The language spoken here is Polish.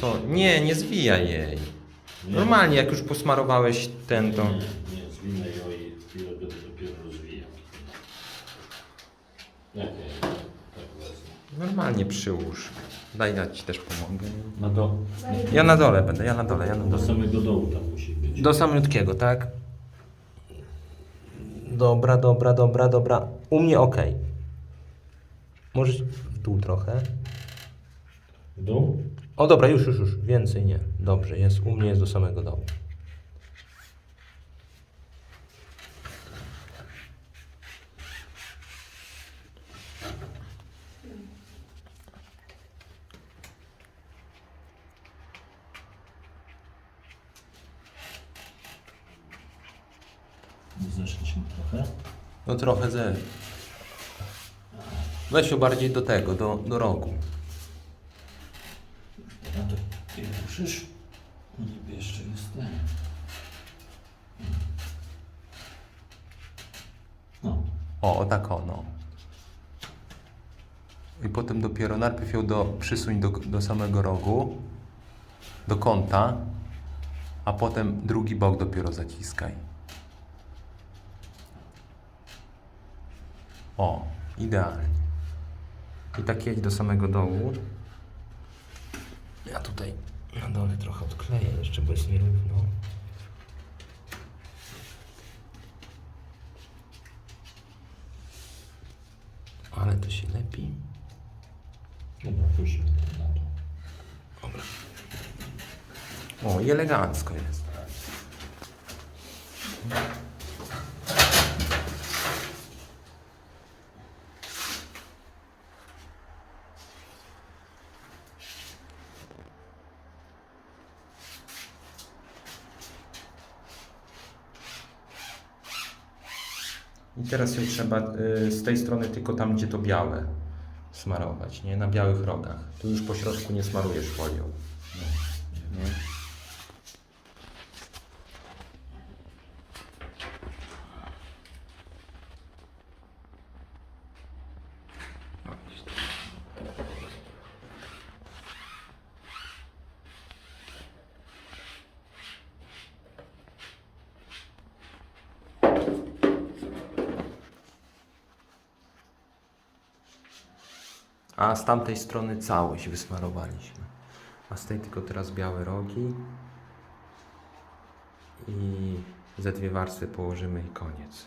Co? Nie, nie zwijaj jej. Normalnie, jak już posmarowałeś ten, to... Nie, nie, zwinę ją i chwilę będę dopiero rozwijał. Ją tak wezmę? Normalnie przyłóż. Daj, ja ci też pomogę. Na do, Ja na dole będę, ja na dole, ja na do dole. samego dołu tam musi być. Do samiutkiego, tak? Dobra, dobra, dobra, dobra. U mnie ok. Możesz w dół trochę. W dół? O dobra, już, już, już. Więcej nie. Dobrze, jest. U mnie jest do samego dołu. Zeszliśmy trochę. No trochę ze. Weź się bardziej do tego, do, do rogu. A to ile ruszysz? Niby jeszcze jest ten. No. O, o tak ono. I potem dopiero najpierw ją do, przysuń do, do samego rogu, do kąta, a potem drugi bok dopiero zaciskaj. O, idealnie. I tak jedź do samego dołu. Ja tutaj trochę odkleję jeszcze, bo jest nierówno. Ale to się lepi. Dobra, to na to. Dobra. O, i elegancko jest. I teraz ją trzeba y, z tej strony tylko tam, gdzie to białe smarować, nie? Na białych rogach. Tu już po środku nie smarujesz folią. Nie? A z tamtej strony całość wysmarowaliśmy. A z tej tylko teraz białe rogi. I ze dwie warstwy położymy i koniec.